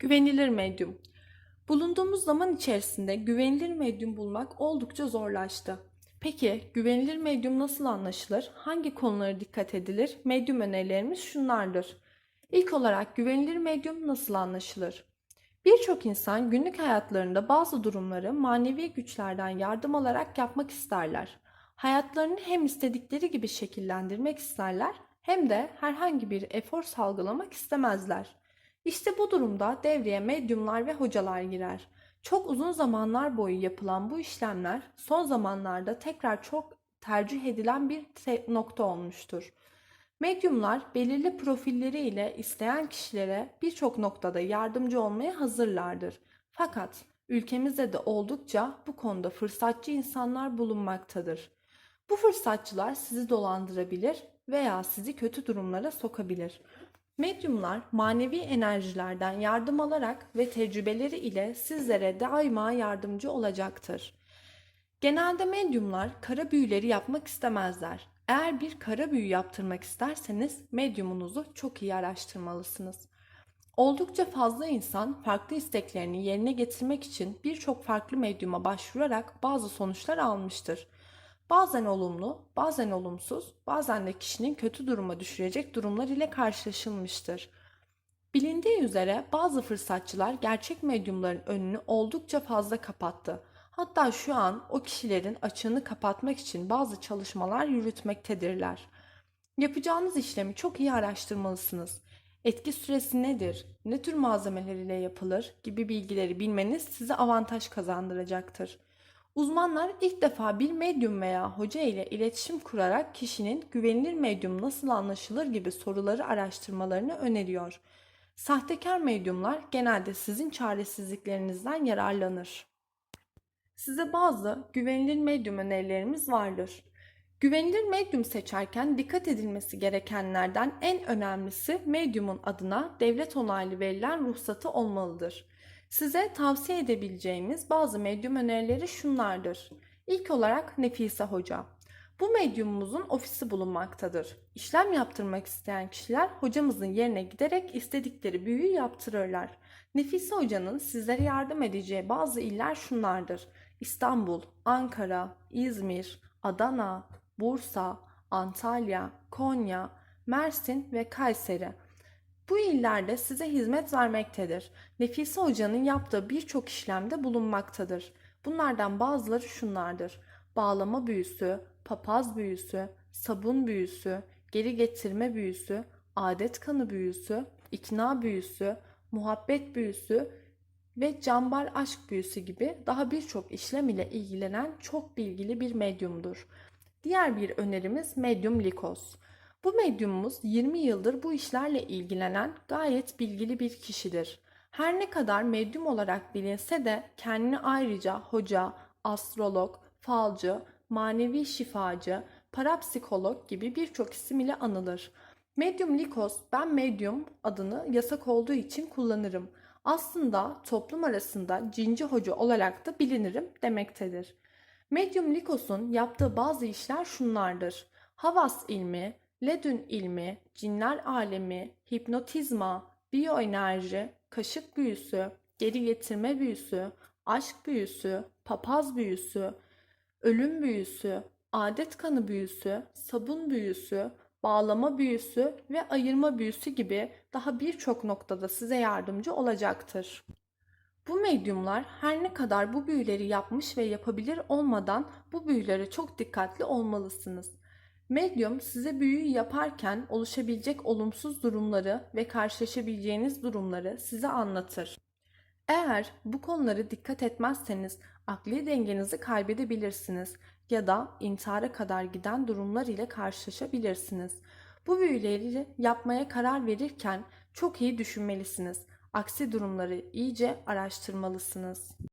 Güvenilir medyum. Bulunduğumuz zaman içerisinde güvenilir medyum bulmak oldukça zorlaştı. Peki güvenilir medyum nasıl anlaşılır? Hangi konulara dikkat edilir? Medyum önerilerimiz şunlardır. İlk olarak güvenilir medyum nasıl anlaşılır? Birçok insan günlük hayatlarında bazı durumları manevi güçlerden yardım alarak yapmak isterler. Hayatlarını hem istedikleri gibi şekillendirmek isterler hem de herhangi bir efor salgılamak istemezler. İşte bu durumda devreye medyumlar ve hocalar girer. Çok uzun zamanlar boyu yapılan bu işlemler son zamanlarda tekrar çok tercih edilen bir nokta olmuştur. Medyumlar belirli profilleri ile isteyen kişilere birçok noktada yardımcı olmaya hazırlardır. Fakat ülkemizde de oldukça bu konuda fırsatçı insanlar bulunmaktadır. Bu fırsatçılar sizi dolandırabilir veya sizi kötü durumlara sokabilir. Medyumlar manevi enerjilerden yardım alarak ve tecrübeleri ile sizlere daima yardımcı olacaktır. Genelde medyumlar kara büyüleri yapmak istemezler. Eğer bir kara büyü yaptırmak isterseniz medyumunuzu çok iyi araştırmalısınız. Oldukça fazla insan farklı isteklerini yerine getirmek için birçok farklı medyuma başvurarak bazı sonuçlar almıştır. Bazen olumlu, bazen olumsuz, bazen de kişinin kötü duruma düşürecek durumlar ile karşılaşılmıştır. Bilindiği üzere bazı fırsatçılar gerçek medyumların önünü oldukça fazla kapattı. Hatta şu an o kişilerin açığını kapatmak için bazı çalışmalar yürütmektedirler. Yapacağınız işlemi çok iyi araştırmalısınız. Etki süresi nedir, ne tür malzemeler ile yapılır gibi bilgileri bilmeniz size avantaj kazandıracaktır. Uzmanlar ilk defa bir medyum veya hoca ile iletişim kurarak kişinin güvenilir medyum nasıl anlaşılır gibi soruları araştırmalarını öneriyor. Sahtekar medyumlar genelde sizin çaresizliklerinizden yararlanır. Size bazı güvenilir medyum önerilerimiz vardır. Güvenilir medyum seçerken dikkat edilmesi gerekenlerden en önemlisi medyumun adına devlet onaylı verilen ruhsatı olmalıdır. Size tavsiye edebileceğimiz bazı medyum önerileri şunlardır. İlk olarak Nefise Hoca. Bu medyumumuzun ofisi bulunmaktadır. İşlem yaptırmak isteyen kişiler hocamızın yerine giderek istedikleri büyüyü yaptırırlar. Nefise Hoca'nın sizlere yardım edeceği bazı iller şunlardır. İstanbul, Ankara, İzmir, Adana, Bursa, Antalya, Konya, Mersin ve Kayseri. Bu illerde size hizmet vermektedir. Nefise Hoca'nın yaptığı birçok işlemde bulunmaktadır. Bunlardan bazıları şunlardır. Bağlama büyüsü, papaz büyüsü, sabun büyüsü, geri getirme büyüsü, adet kanı büyüsü, ikna büyüsü, muhabbet büyüsü ve cambar aşk büyüsü gibi daha birçok işlem ile ilgilenen çok bilgili bir medyumdur. Diğer bir önerimiz medyum Likos. Bu medyumumuz 20 yıldır bu işlerle ilgilenen gayet bilgili bir kişidir. Her ne kadar medyum olarak bilinse de kendini ayrıca hoca, astrolog, falcı, manevi şifacı, parapsikolog gibi birçok isim ile anılır. Medyum Likos ben medyum adını yasak olduğu için kullanırım. Aslında toplum arasında cinci hoca olarak da bilinirim demektedir. Medyum Likos'un yaptığı bazı işler şunlardır. Havas ilmi, ledün ilmi, cinler alemi, hipnotizma, biyoenerji, kaşık büyüsü, geri getirme büyüsü, aşk büyüsü, papaz büyüsü, ölüm büyüsü, adet kanı büyüsü, sabun büyüsü, bağlama büyüsü ve ayırma büyüsü gibi daha birçok noktada size yardımcı olacaktır. Bu medyumlar her ne kadar bu büyüleri yapmış ve yapabilir olmadan bu büyülere çok dikkatli olmalısınız. Medyum size büyüyü yaparken oluşabilecek olumsuz durumları ve karşılaşabileceğiniz durumları size anlatır. Eğer bu konuları dikkat etmezseniz akli dengenizi kaybedebilirsiniz ya da intihara kadar giden durumlar ile karşılaşabilirsiniz. Bu büyüleri yapmaya karar verirken çok iyi düşünmelisiniz. Aksi durumları iyice araştırmalısınız.